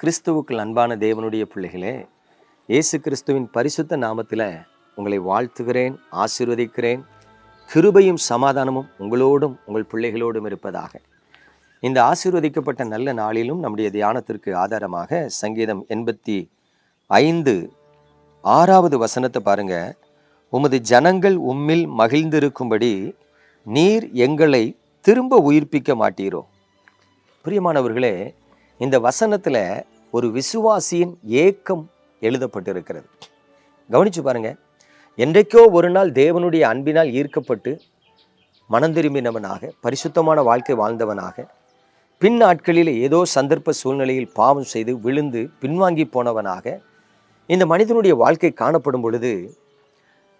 கிறிஸ்துவுக்குள் அன்பான தேவனுடைய பிள்ளைகளே இயேசு கிறிஸ்துவின் பரிசுத்த நாமத்தில் உங்களை வாழ்த்துகிறேன் ஆசீர்வதிக்கிறேன். கிருபையும் சமாதானமும் உங்களோடும் உங்கள் பிள்ளைகளோடும் இருப்பதாக. இந்த ஆசீர்வதிக்கப்பட்ட நல்ல நாளிலும் நம்முடைய தியானத்திற்கு ஆதாரமாக சங்கீதம் எண்பத்தி ஐந்து ஆறாவது வசனத்தை பாருங்க. உமது ஜனங்கள் உம்மில் மகிழ்ந்திருக்கும்படி நீர் எங்களை திரும்ப உயிர்ப்பிக்க மாட்டீரோ. பிரியமானவர்களே இந்த வசனத்தில் ஒரு விசுவாசியின் ஏக்கம் எழுதப்பட்டிருக்கிறது. கவனிச்சு பாருங்க. என்றைக்கோ ஒரு நாள் தேவனுடைய அன்பினால் ஈர்க்கப்பட்டு மனம் திரும்பினவனாக பரிசுத்தமான வாழ்க்கை வாழ்ந்தவனாக பின் நாட்களில் ஏதோ சந்தர்ப்ப சூழ்நிலையில் பாவம் செய்து விழுந்து பின்வாங்கி போனவனாக இந்த மனிதனுடைய வாழ்க்கை காணப்படும் பொழுது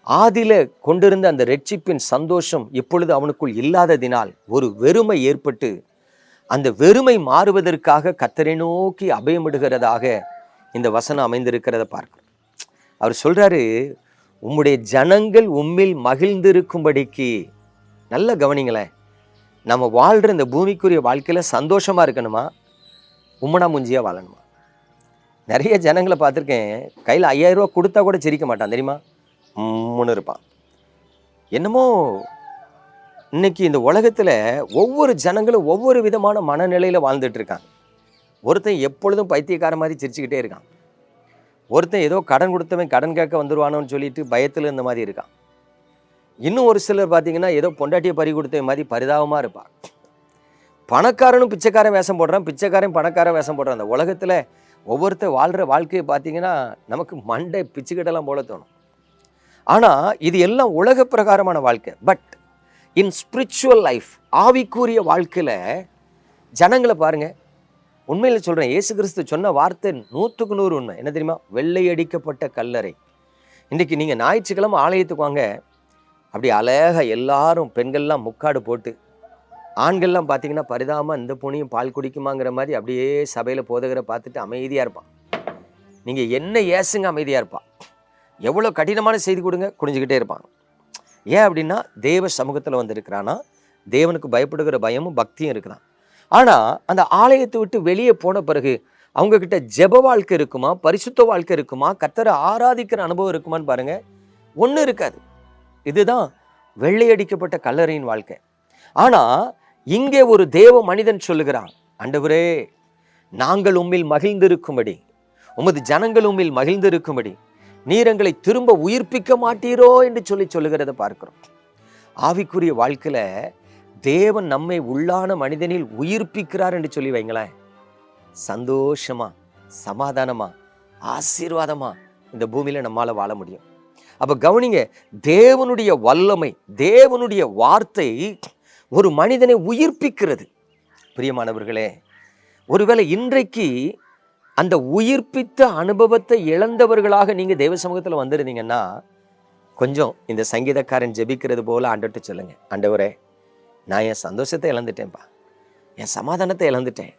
ஆதில கொண்டிருந்த அந்த ரட்சிப்பின் சந்தோஷம் இப்பொழுது அவனுக்குள் இல்லாததினால் ஒரு வெறுமை ஏற்பட்டு அந்த வெறுமை மாறுவதற்காக கத்தரை நோக்கி அபயமிடுகிறதாக இந்த வசனம் அமைந்திருக்கிறத பார்க்கிறோம் அவர் சொல்றாரு உம்முடைய ஜனங்கள் உம்மில் மகிழ்ந்திருக்கும்படிக்கு. நல்ல கவனிங்களேன் நம்ம வாழ்கிற இந்த பூமிக்குரிய வாழ்க்கையில் சந்தோஷமாக இருக்கணுமா? உம்மனா முஞ்சியாக வாழணுமா? நிறைய ஜனங்களை பார்த்துருக்கேன் கையில் ஐயாயிரரூவா கொடுத்தா கூட சிரிக்க மாட்டான் தெரியுமா? உம்முன்னு இருப்பான். என்னமோ இன்னைக்கு இந்த உலகத்தில் ஒவ்வொரு ஜனங்களும் ஒவ்வொரு விதமான மனநிலையில் வாழ்ந்துட்டு இருக்காங்க. ஒருத்தன் எப்பொழுதும் பைத்தியக்கார மாதிரி சிரிச்சுக்கிட்டே இருக்கான். ஒருத்தன் ஏதோ கடன் கொடுத்தவன் கடன் கேட்க வந்துருவானோன்னு சொல்லிட்டு பயத்தில் இந்த மாதிரி இருக்கான். இன்னும் ஒரு சிலர் பார்த்தீங்கன்னா ஏதோ பொண்டாட்டியை பறி கொடுத்த மாதிரி பரிதாபமாக இருப்பான். பணக்காரனும் பிச்சைக்காரன் வேஷம் போடுறான். பிச்சைக்காரன் பணக்காரன் வேஷம் போடுறான். அந்த உலகத்தில் ஒவ்வொருத்தர் வாழ்கிற வாழ்க்கையை பார்த்தீங்கன்னா நமக்கு மண்டை பிச்சுக்கிட்டெல்லாம் போல தோணும். ஆனால் இது எல்லாம் உலக பிரகாரமான வாழ்க்கை. பட் இன் ஸ்பிரிச்சுவல் லைஃப் ஆவிக்குரிய வாழ்க்கையில் ஜனங்களை பாருங்கள் உண்மையில் சொல்கிறேன் ஏசு கிறிஸ்து சொன்ன வார்த்தை நூற்றுக்கு நூறு உண்மை. என்ன தெரியுமா? வெள்ளையடிக்கப்பட்ட கல்லறை. இன்றைக்கி நீங்கள் ஞாயிற்றுக்கிழமை ஆலயத்துக்கு வாங்க. அப்படி அழகாக எல்லாரும் பெண்கள்லாம் முக்காடு போட்டு ஆண்கள்லாம் பார்த்தீங்கன்னா பரிதாமல் இந்த புனியும் பால் குடிக்குமாங்கிற மாதிரி அப்படியே சபையில் போதகரை பார்த்துட்டு அமைதியாக இருப்பான். நீங்கள் என்ன ஏசுங்க அமைதியாக இருப்பான். எவ்வளோ கடினமான செய்தி கொடுங்க குடிஞ்சிக்கிட்டே இருப்பாங்க ஏன் அப்படின்னா தேவ சமூகத்தில் வந்திருக்கிறான்னா தேவனுக்கு பயப்படுகிற பயமும் பக்தியும் இருக்கிறான் ஆனால் அந்த ஆலயத்தை விட்டு வெளியே போன பிறகு அவங்கக்கிட்ட ஜெப வாழ்க்கை இருக்குமா? பரிசுத்த வாழ்க்கை இருக்குமா? கத்தரை ஆராதிக்கிற அனுபவம் இருக்குமான்னு பாருங்கள் ஒன்றும் இருக்காது. இதுதான் வெள்ளையடிக்கப்பட்ட கல்லறையின் வாழ்க்கை. ஆனால் இங்கே ஒரு தேவ மனிதன் சொல்லுகிறான் அண்டவரே நாங்கள் உம்மில் மகிழ்ந்திருக்கும்படி உமது ஜனங்கள் உம்மில் மகிழ்ந்திருக்கும்படி நீர் எங்களை திரும்ப உயிர்ப்பிக்க மாட்டீரோ என்று சொல்லி சொல்லுகிறத பார்க்கிறோம். ஆவிக்குரிய வாழ்க்கையில் தேவன் நம்மை உள்ளான மனிதனில் உயிர்ப்பிக்கிறார் என்று சொல்லி வைங்களேன். சந்தோஷமா சமாதானமா ஆசீர்வாதமா இந்த பூமியில நம்மால வாழ முடியும். அப்ப கவனிங்க தேவனுடைய வல்லமை தேவனுடைய வார்த்தை ஒரு மனிதனை உயிர்ப்பிக்கிறது. பிரியமானவர்களே ஒருவேளை இன்றைக்கு அந்த உயிர்ப்பித்த அனுபவத்தை இழந்தவர்களாக நீங்கள் தெய்வ சமூகத்தில் வந்திருந்தீங்கன்னா கொஞ்சம் இந்த சங்கீதக்காரன் ஜெபிக்கிறது போல் ஆண்டுட்டு சொல்லுங்க. ஆண்டவரே நான் என் சந்தோஷத்தை இழந்துட்டேன்ப்பா. என் சமாதானத்தை இழந்துட்டேன்.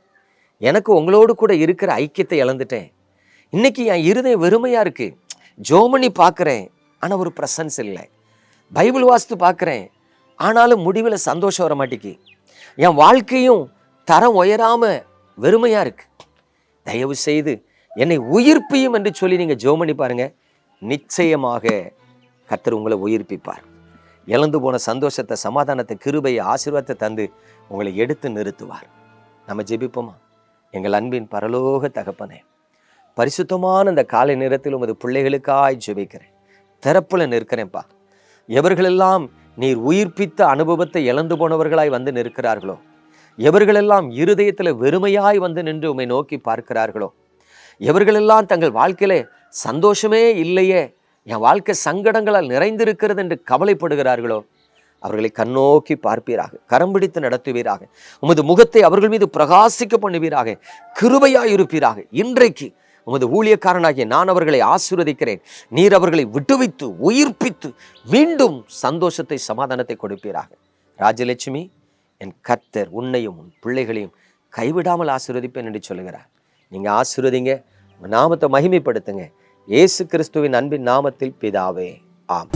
எனக்கு உங்களோடு கூட இருக்கிற ஐக்கியத்தை இழந்துட்டேன். இன்னைக்கு என் இருதயம் வெறுமையாக இருக்குது ஜோமனி பார்க்குறேன் ஆனால் ஒரு பிரசன்ஸ் இல்லை. பைபிள் வாஸ்து பார்க்குறேன் ஆனாலும் முடிவில் சந்தோஷம் வர மாட்டேங்கி என் வாழ்க்கையும் தரம் உயராமல் வெறுமையாக இருக்குது தயவு செய்து என்னை உயிர்ப்பியும் என்று சொல்லி நீங்கள் ஜெபம் பண்ணி பாருங்க. நிச்சயமாக கர்த்தர் உங்களை உயிர்ப்பிப்பார். இழந்து போன சந்தோஷத்தை சமாதானத்தை கிருபையை ஆசீர்வாதத்தை தந்து உங்களை எடுத்து நிறுத்துவார். நம்ம ஜெபிப்போமா? எங்கள் அன்பின் பரலோக தகப்பனே பரிசுத்தமான இந்த காலை நேரத்தில் உமது பிள்ளைகளுக்காய் ஜெபிக்கிறேன். திறப்புல நிற்கிறேன்ப்பா எவர்களெல்லாம் நீர் உயிர்ப்பித்த அனுபவத்தை இழந்து போனவர்களாய் வந்து நிற்கிறார்களோ எவர்களெல்லாம் இருதயத்தில் வெறுமையாய் வந்து நின்று உம்மை நோக்கி பார்க்கிறார்களோ? எவர்களெல்லாம் தங்கள் வாழ்க்கையில சந்தோஷமே இல்லையே என் வாழ்க்கை சங்கடங்களால் நிறைந்திருக்கிறது என்று கவலைப்படுகிறார்களோ? அவர்களை கண்ணோக்கி பார்ப்பீராக கரம் பிடித்து நடத்துவீராக உமது முகத்தை அவர்கள் மீது பிரகாசிக்க பண்ணுவீராக கிருபையாய் இருப்பீராக இன்றைக்கு உமது ஊழியக்காரனாகிய நான் அவர்களை ஆசீர்வதிக்கிறேன். நீர் அவர்களை விட்டுவித்து உயிர்ப்பித்து மீண்டும் சந்தோஷத்தை சமாதானத்தை கொடுப்பீராக. ராஜலட்சுமி என் கர்த்தர் உன்னையும் உன் பிள்ளைகளையும் கைவிடாமல் ஆசீர்வதிப்பேன் என்று சொல்லுகிறார். நீங்கள் ஆசீர்வதிங்க நாமத்தை மகிமைப்படுத்துங்க. இயேசு கிறிஸ்துவின் அன்பின் நாமத்தில் பிதாவே ஆம்